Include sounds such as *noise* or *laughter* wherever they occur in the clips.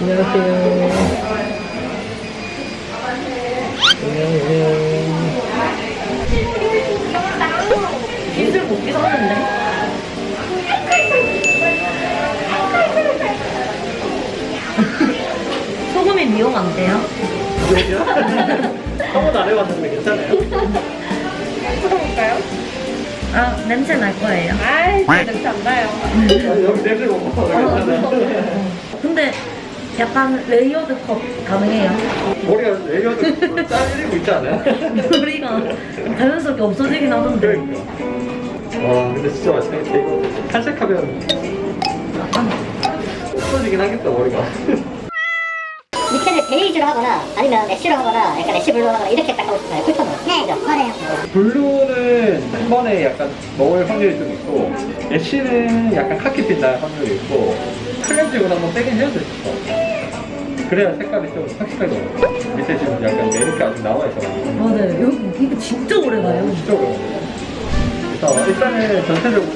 안녕하세요. 안녕하세요. 소금이 미용 안 돼요? 한 번도 안 해봤는데 괜찮아요? 풀어볼까요? 아 냄새 날 거예요. 아이, 냄새 안 나요. 여기 냄새 못 맡아서 괜찮아요. 근데 약간 레이어드 컷 가능해요. 머리가 레이어드 잘리고 있지 않아요? *laughs* 머리가 자연스럽게 없어지긴 하던데. 그러니까. 와, 근데 진짜 맛있겠다. 이거 탈색하면 없어지긴 하겠다, 머리가. *laughs* 밑에를 베이지로 하거나 아니면 애쉬로 하거나 약간 애쉬 블루 하거나 이렇게 딱 하고 싶어요 쿨톤으로 네 맞아요 블루는 한 번에 약간 먹을 확률이 좀 있고 애쉬는 약간 카키 빛 날 확률이 있고 클렌징을 한번 빼긴 해야 돼 그래야 색깔이 좀 확실하게 나와요 밑에 지금 약간 메리크 아직 나와 있어가지고 맞아요. 여기 이거 진짜 오래 가요. 진짜 그래서 일단은 전체적으로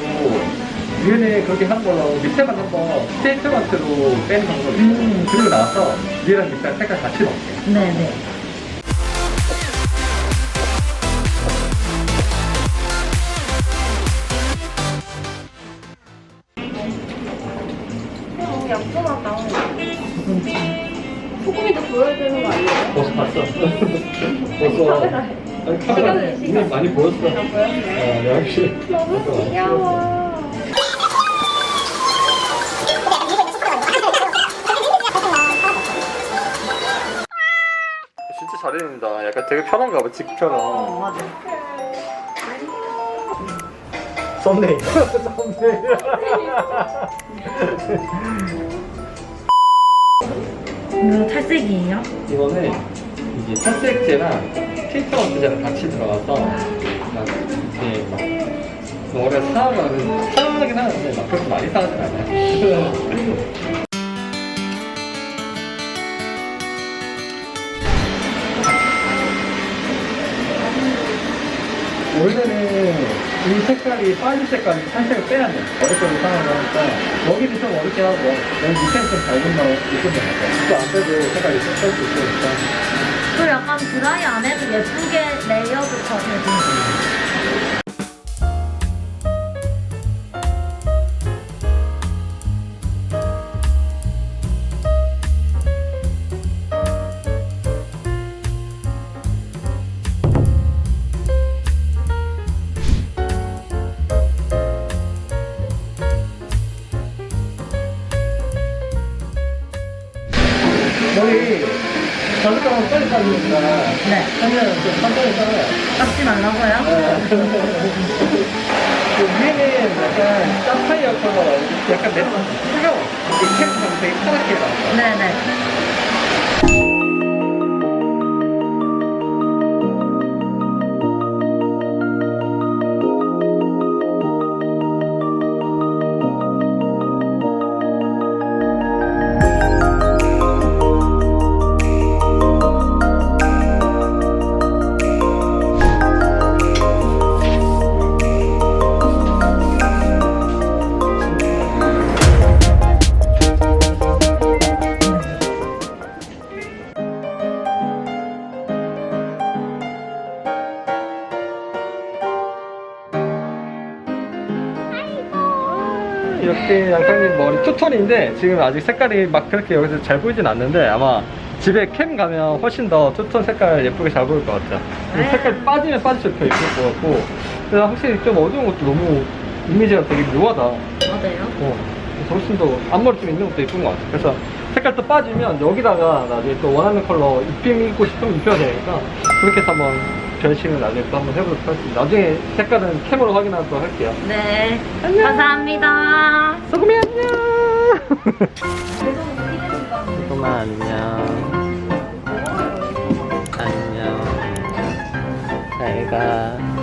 위에는 그렇게 하는 걸로 밑에만 한번 스테이트먼트로 빼는 방법이 있어요 음. 그리고 나서 위에랑 밑에 색깔 같이 넣을게요 네네. 소금이 더 보여야 되는 거 아니에요? 벌써 봤어. *laughs* 벌써. 아니, 카메라 이미 많이 보였어. 아, 역시. 너무 귀여워. 진짜 잘해낸다. 약간 되게 편한가 봐, 직편은. 어 맞아. 썸네일. *laughs* 썸네일. 이거 탈색이에요? 이거는 이제 탈색제랑 트리트먼트제랑 같이 들어가서 막 이렇게 막 머리가 상하면 상하긴 하는데 막 그렇게 많이 상하진 않아요. *laughs* 원래는 이 색깔이 빠진 색깔이 살색을 빼야 돼. 머리카락이 상하고 하니까 여기는 좀 어렵게 하고 여기 밑에는 좀 밝은 거 있으면 돼. 또안 빼도 색깔이 좀 뺄수 있으니까. 또 약간 드라이 안 해도 예쁘게 레이어드 컷 해주세 머리 자극감은 빨리 빠지니까 네. 하면 좀 천천히 살아요. 깎지 말라고요? *laughs* 그 위에는 약간 사파이어 컬러 약간 내려가 뜨거워. 이 캠프는 되게 파랗게 나와. 네네. 이렇게 양상님 머리 투톤인데 지금 아직 색깔이 막 그렇게 여기서 잘 보이진 않는데 아마 집에 캠 가면 훨씬 더 투톤 색깔 예쁘게 잘 보일 것 같아요. 이 네. 색깔 빠지면 빠질수록 더 예쁠 것 같고 그래서 확실히 좀 어두운 것도 너무 이미지가 되게 묘하다. 맞아요. 어, 그래서 훨씬 더 앞머리 좀 있는 것도 예쁜 것 같아요. 그래서 색깔 또 빠지면 여기다가 나중에 또 원하는 컬러 입힘 입고 싶으면 입혀야 되니까 그렇게 해서 한번 변신을 나중에 또 한번 해보도록 하겠습니다. 나중에 색깔은 캠으로 확인하도록 할게요. 네. 감사합니다. 소금이 안녕. 소금아 안녕. 안녕. 잘 가.